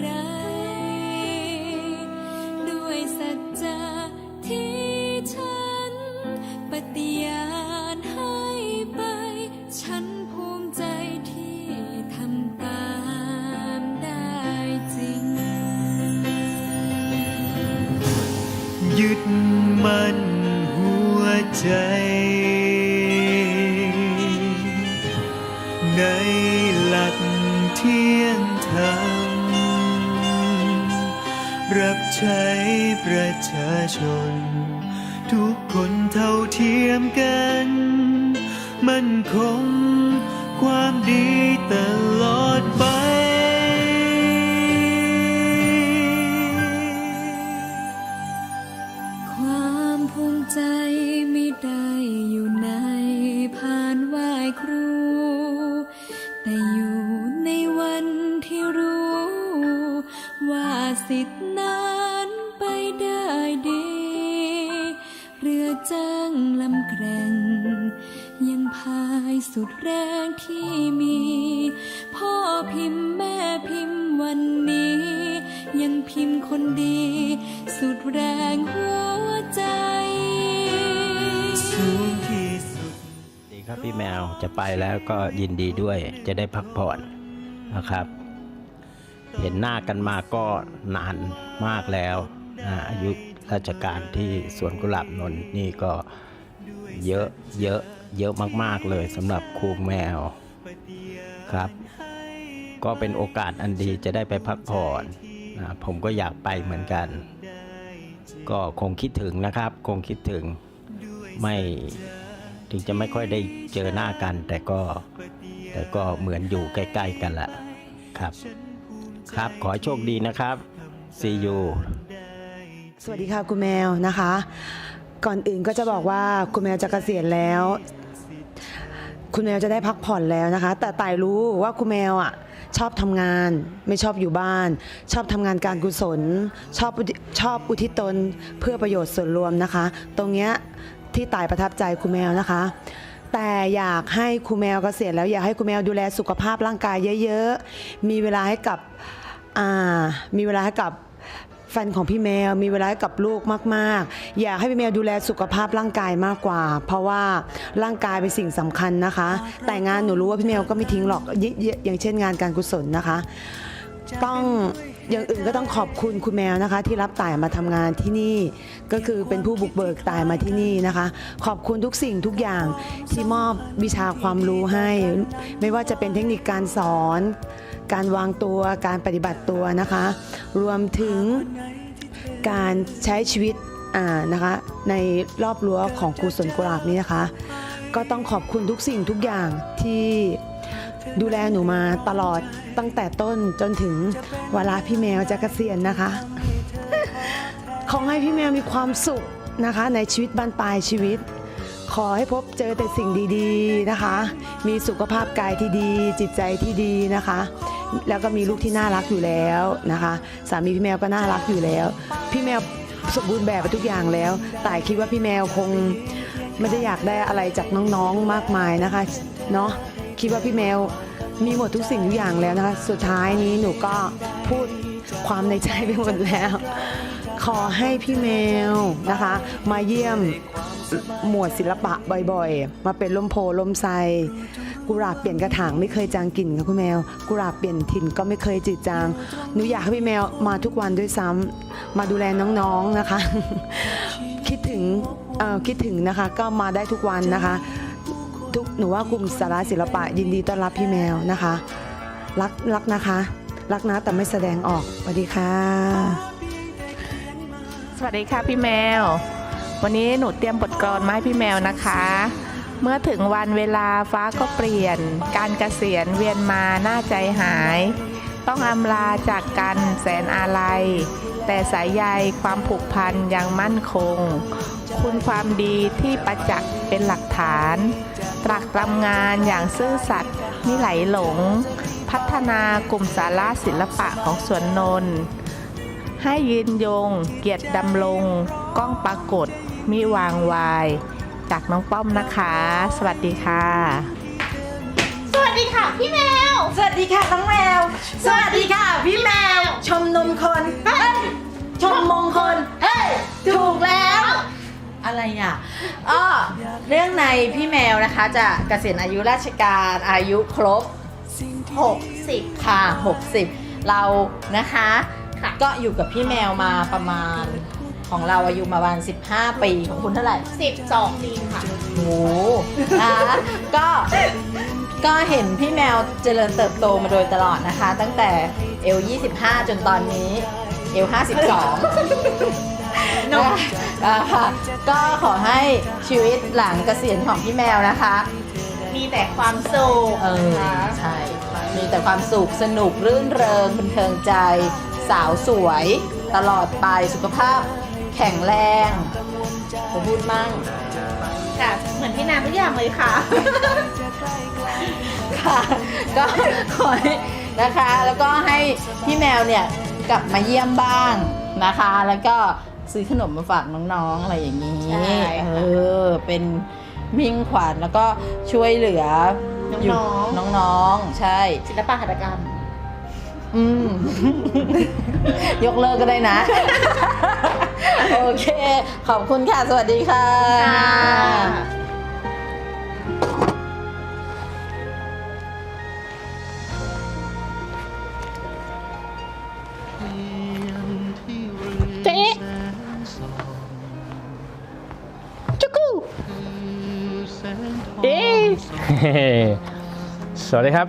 ไร ด้วยสัจจะที่ฉัน ปฏิญาณให้ไป ฉันภูมิใจที่ทำตามได้จริง ยึดมั่นหัวใจในหลักเที่ยงธรรม รับใช้ประชาชน ทุกคนเท่าเทียมกัน มั่นคงความดีตลอดไปความภูมิใจไม่ได้อยู่ในพานไหวครู แต่อยู่ในวันที่รู้ว่าสิทธิ แกร่งยังพายสุดแรงที่มี พ่อพิมพ์แม่พิมพ์วันนี้ ยังพิมพ์คนดี สุดแรงหัวใจ สูงที่สุดดีครับพี่แมวจะไปแล้วก็ยินดีด้วยจะได้พักผ่อนนะครับ เห็นหน้ากันมาก็นานมากแล้วอายุราชการที่สวนกุหลาบนนนี่ก็ เยอะเยอะเยอะมาก ๆ เลยสำหรับครูแมวครับ ก็เป็นโอกาสอันดีจะได้ไปพักผ่อนนะผมก็อยากไปเหมือนกัน ก็คงคิดถึงนะครับ คงคิดถึงไม่ถึงจะไม่ค่อยได้เจอหน้ากัน แต่ก็แต่ก็เหมือนอยู่ใกล้ ๆ กันแหละครับ ครับขอโชคดีนะครับ see you สวัสดีค่ะคุณแมวนะคะ ก่อนอื่นก็จะบอกว่าคุณแมวจะเกษียณแล้ว คุณแมวจะได้พักผ่อนแล้วนะคะ แต่ตายรู้ว่าคุณแมวอะชอบทำงาน ไม่ชอบอยู่บ้าน ชอบทำงานการกุศล ชอบชอบอุทิศตนเพื่อประโยชน์ส่วนรวมนะคะ ตรงเนี้ยที่ตายประทับใจคุณแมวนะคะ แต่อยากให้คุณแมวเกษียณแล้วอยากให้คุณแมวดูแลสุขภาพร่างกายเยอะ ๆ มีเวลาให้กับมีเวลาให้กับ ฟนของพี่แมวมีเวลาให้กับลูกมาก ๆ อยากให้พี่แมวดูแลสุขภาพร่างกายมากกว่า เพราะว่าร่างกายเป็นสิ่งสำคัญนะคะ แต่งานหนูรู้ว่าพี่แมวก็ไม่ทิ้งหรอกยยอย่างเช่นงานการกุศลนะคะ ต้องอย่างอื่นก็ต้องขอบคุณคุณแมวนะคะ ที่รับต่ายมาทำงานที่นี่ ก็คือเป็นผู้บุกเบิกต่ายมาที่นี่นะคะ ขอบคุณทุกสิ่งทุกอย่างที่มอบวิชาความรู้ให้ ไม่ว่าจะเป็นเทคนิคการสอน การวางตัวการปฏิบัติตัวนะคะ รวมถึงการใช้ชีวิตอ่านะคะในรอบรั้วของครูสวนกุหลาบนี้นะคะ ก็ต้องขอบคุณทุกสิ่งทุกอย่างที่ดูแลหนูมาตลอดตั้งแต่ต้นจนถึงเวลาพี่แมวจะเกษียณนะคะขอให้พี่แมวมีความสุขนะคะ ในชีวิตบรรปลายชีวิต ขอให้พบเจอแต่สิ่งดีๆนะคะ มีสุขภาพกายที่ดี จิตใจที่ดีนะคะ แล้วก็มีลูกที่น่ารักอยู่แล้วนะคะสามีพี่แมวก็น่ารักอยู่แล้ว พี่แมวสมบูรณ์แบบไปทุกอย่างแล้วแต่คิดว่าพี่แมวคงไม่ได้อยากได้อะไรจากน้องๆมากมายนะคะเนาะคิดว่าพี่แมวมีหมดทุกสิ่งทุกอย่างแล้วนะคะ สุดท้ายนี้หนูก็พูดความในใจไปหมดแล้ว ขอให้พี่แมวนะคะ มาเยี่ยมหมวดศิลปะบ่อยๆ มาเป็นลมโพลมไซ กุหลาบเปลี่ยนกระถางไม่เคยจางกลิ่นค่ะคุณแมว กุหลาบเปลี่ยนถิ่นก็ไม่เคยจืดจางหนูอยากให้พี่แมวมาทุกวันด้วยซ้ำมาดูแลน้องๆนะคะ คิดถึงอ่อคิดถึงนะคะ ก็มาได้ทุกวันนะคะ ทุกหนูว่ากลุ่มสาระศิลปะยินดีต้อนรับพี่แมวนะคะ รักรักนะคะ รักนะแต่ไม่แสดงออกสวัสดีค่ะ สวัสดีค่ะพี่แมว วันนี้หนูเตรียมบทกลอนมาให้พี่แมวนะคะ เมื่อถึงวันเวลาฟ้าก็เปลี่ยน การเกษียณเวียนมาหน้าใจหาย ต้องอำลาจากกันแสนอาลัย แต่สายใยความผูกพันยังมั่นคง คุณความดีที่ประจักษ์เป็นหลักฐาน ตรักตรำงานอย่างซื่อสัตย์มิไหลหลง พัฒนากลุ่มสาระศิลปะของสวนนนท์ให้ยืนยง เกียรติดำรงก้องปรากฏมิวางวาย จากน้องป้อมนะคะ สวัสดีค่ะ สวัสดีค่ะพี่แมว สวัสดีค่ะน้องแมว สวัสดีค่ะ พี่แมว ชมนมคนเอ้ยชมมงคลเฮ้ยถูกแล้ว อะไรอะอ้อเรื่องในพี่แมวนะคะจะเกษียณอายุราชการอายุครบ 60 ค่ะ 60 เรานะคะค่ะก็อยู่กับพี่แมวมาประมาณ ของเราอายุมาประมาณ15 ปีของคุณเท่าไหร่ 12ปีค่ะ โอ้โหนะคะก็ ก็เห็นพี่แมวเจริญเติบโตมาโดยตลอดนะคะ ตั้งแต่เอล25 จนตอนนี้ เอล52นะคะก็ขอให้ชีวิตหลังเกษียณของพี่แมวนะคะ มีแต่ความสุขเออนะคะใช่ มีแต่ความสุขสนุกรื่นเริงบันเทิงใจ สาวสวย ตลอดไปสุขภาพ แข็งแรงจะพูดมั่งค่ะ เหมือนพี่นามทุกอย่างเลยค่ะ ค่ะ ก็ขอให้นะคะ แล้วก็ให้พี่แมวเนี่ยกลับมาเยี่ยมบ้างนะคะ แล้วก็ซื้อขนมมาฝากน้องๆอะไรอย่างนี้ใช่ค่ะเออ เป็นมิ่งขวัญแล้วก็ช่วยเหลืออยู่น้องๆน้องๆ ใช่ ศิลปะหัตถกรรม อืม ยกเลิกก็ได้นะ โอเค ขอบคุณค่ะ สวัสดีค่ะ เจ๊จุกูเอ๊ะเฮ้สวัสดีครับ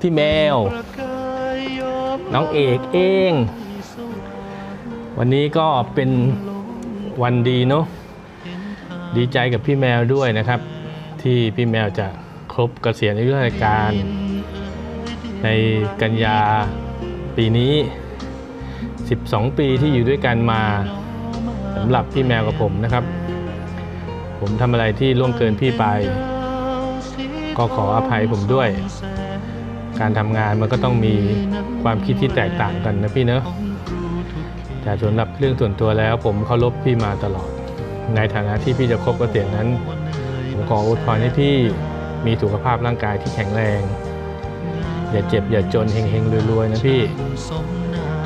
พี่แมว น้องเอกเอง วันนี้ก็เป็นวันดีเนาะดีใจกับพี่แมวด้วยนะครับ ที่พี่แมวจะครบเกษียณอายุราชการ ในกันยาปีนี้ 12 ปีที่อยู่ด้วยกันมาสำหรับพี่แมวกับผมนะครับ ผมทำอะไรที่ล่วงเกินพี่ไป ก็ขออภัยผมด้วย การทำงานมันก็ต้องมีความคิดที่แตกต่างกันนะพี่เนอะแต่สำหรับเรื่องส่วนตัวแล้ว ผมเคารพพี่มาตลอด ในฐานะที่พี่จะครบเกษียณนั้นผมขออวยพรให้พี่มีสุขภาพร่างกายที่แข็งแรง อย่าเจ็บอย่าจนเฮงๆรวยๆนะพี่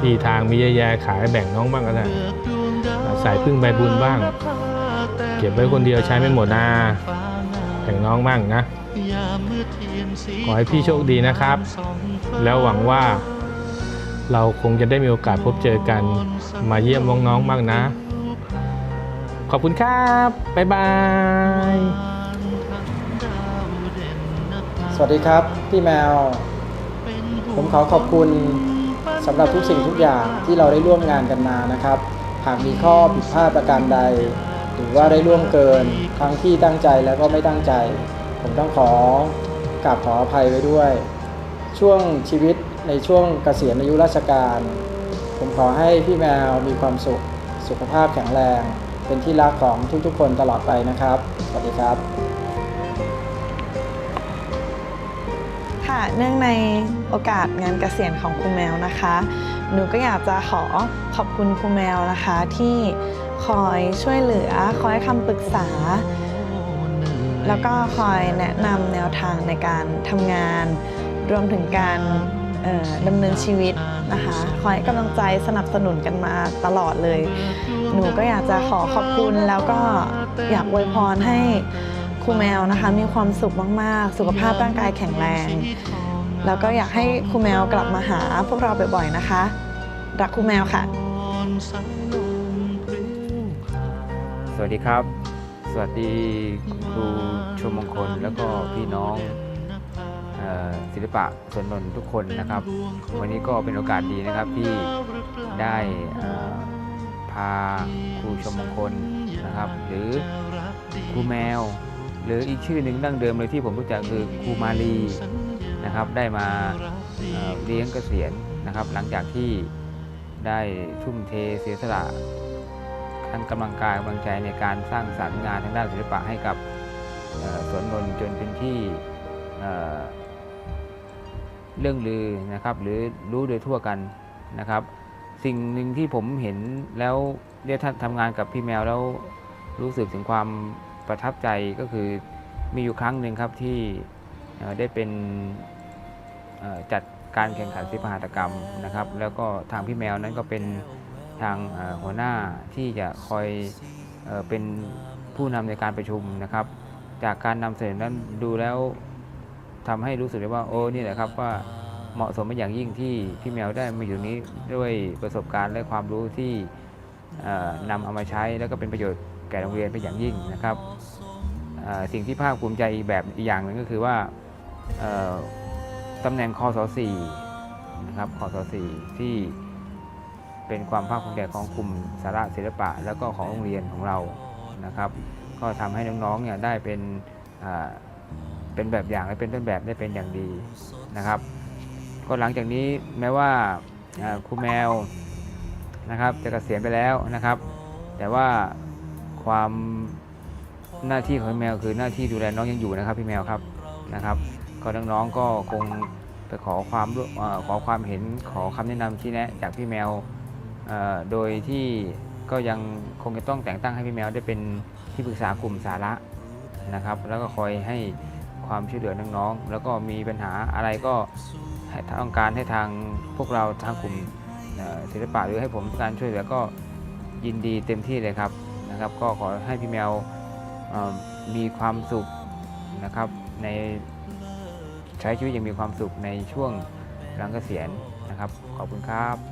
ที่ทางมีแย่ๆขายแบ่งน้องบ้างก็ได้ใส่พึ่งใบบุญบ้าง เก็บไว้คนเดียวใช้ไม่หมดนะแบ่งน้องบ้างนะ ขอให้พี่โชคดีนะครับ แล้วหวังว่าเราคงจะได้มีโอกาสพบเจอกันมาเยี่ยมน้องๆบ้างนะ ขอบคุณครับ บ๊ายบาย สวัสดีครับพี่แมว ผมขอขอบคุณสำหรับทุกสิ่งทุกอย่างที่เราได้ร่วมงานกันมานะครับ หากมีข้อผิดพลาดประการใด หรือว่าได้ร่วมเกินทั้งที่ตั้งใจแล้วก็ไม่ตั้งใจ ผมต้องขอ กราบขออภัยไว้ด้วย ช่วงชีวิตในช่วงเกษียณอายุราชการ ผมขอให้พี่แมวมีความสุข สุขภาพแข็งแรง เป็นที่รักของทุกๆ คนตลอดไปนะครับ สวัสดีครับ ค่ะ เนื่องในโอกาสงานเกษียณของครูแมวนะคะ หนูก็อยากจะขอขอบคุณครูแมวนะคะที่คอยช่วยเหลือ คอยคำปรึกษา แล้วก็คอยแนะนำแนวทางในการทำงาน รวมถึงการดำเนินชีวิตนะคะคอยกำลังใจสนับสนุนกันมาตลอดเลย หนูก็อยากจะขอขอบคุณแล้วก็อยากอวยพรให้ครูแมวนะคะ มีความสุขมาก ๆ สุขภาพร่างกายแข็งแรง แล้วก็อยากให้ครูแมวกลับมาหาพวกเราบ่อย ๆ นะคะ รักครูแมวค่ะ สวัสดีครับ สวัสดีครู ชมมงคล แล้วก็พี่น้องเอ่อศิลปะสวนนนท์ทุกคนนะครับ วันนี้ก็เป็นโอกาสดีนะครับที่ได้เอ่อพาครูชมมงคลนะครับ หรือครูแมว หรืออีกชื่อหนึ่งดั้งเดิมเลยที่ผมรู้จักคือครูมาลีนะครับ ได้มาเอ่อเลี้ยงเกษียณนะครับ หลังจากที่ได้ทุ่มเทเสียสละทั้งกำลังกายกำลังใจในการสร้างสรรค์งานทางด้านศิลปะให้กับเอ่อ สวนนนจนเป็นที่เเรื่องลือนะครับ หรือรู้โดยทั่วกันนะครับ สิ่งหนึ่งที่ผมเห็นแล้วได้ท่านทำงานกับพี่แมวแล้วรู้สึกถึงความประทับใจก็คือมีอยู่ครั้งหนึ่งครับที่ได้เป็นจัดการแข่งขันศิลปหัตถกรรมนะครับ แล้วก็ทางพี่แมวนั้นก็เป็นทางหัวหน้าที่จะคอยเอเป็นผู้นำในการประชุมนะครับ จากการนำเสนอนั้นดูแล้วทำให้รู้สึกได้ว่าโอ้นี่แหละครับว่าเหมาะสมเป็นอย่างยิ่งที่พี่แมวได้มาอยู่ตรงนี้ด้วยประสบการณ์และความรู้ที่นำเอามาใช้แล้วก็เป็นประโยชน์แก่โรงเรียนเป็นอย่างยิ่งนะครับสิ่งที่ภาคภูมิใจแบบอีกอย่างหนึ่งก็คือว่าตำแหน่งคอส4นะครับคอส4ที่เป็นความภาคภูมิใจของกลุ่มสาระศิลปะ แล้วก็ของโรงเรียนของเรานะครับ ก็ทำให้น้องๆเนี่ยได้เป็นเป็นแบบอย่างและเป็นต้นแบบได้เป็นอย่างดีนะครับ ก็หลังจากนี้แม้ว่าครูแมวนะครับจะเกษียณไปแล้วนะครับ แต่ว่าความหน้าที่ของแมวคือหน้าที่ดูแลน้องยังอยู่นะครับ พี่แมวครับนะครับ ก็น้องๆก็คงไปขอความอขอความเห็นขอคำแนะนำชี้แนะจากพี่แมวโดยที่ ก็ยังคงจะต้องแต่งตั้งให้พี่แมวได้เป็นที่ปรึกษากลุ่มสาระนะครับ แล้วก็คอยให้ความช่วยเหลือน้องๆ แล้วก็มีปัญหาอะไรก็ให้ต้องการให้ทางพวกเราทางกลุ่มศิลปะหรือให้ผมการช่วยเหลือก็ยินดีเต็มที่เลยครับนะครับ ก็ขอให้พี่แมวมีความสุขนะครับในใช้ชีวิตอย่างมีความสุขในช่วงหลังเกษียณนะครับ ขอบคุณครับ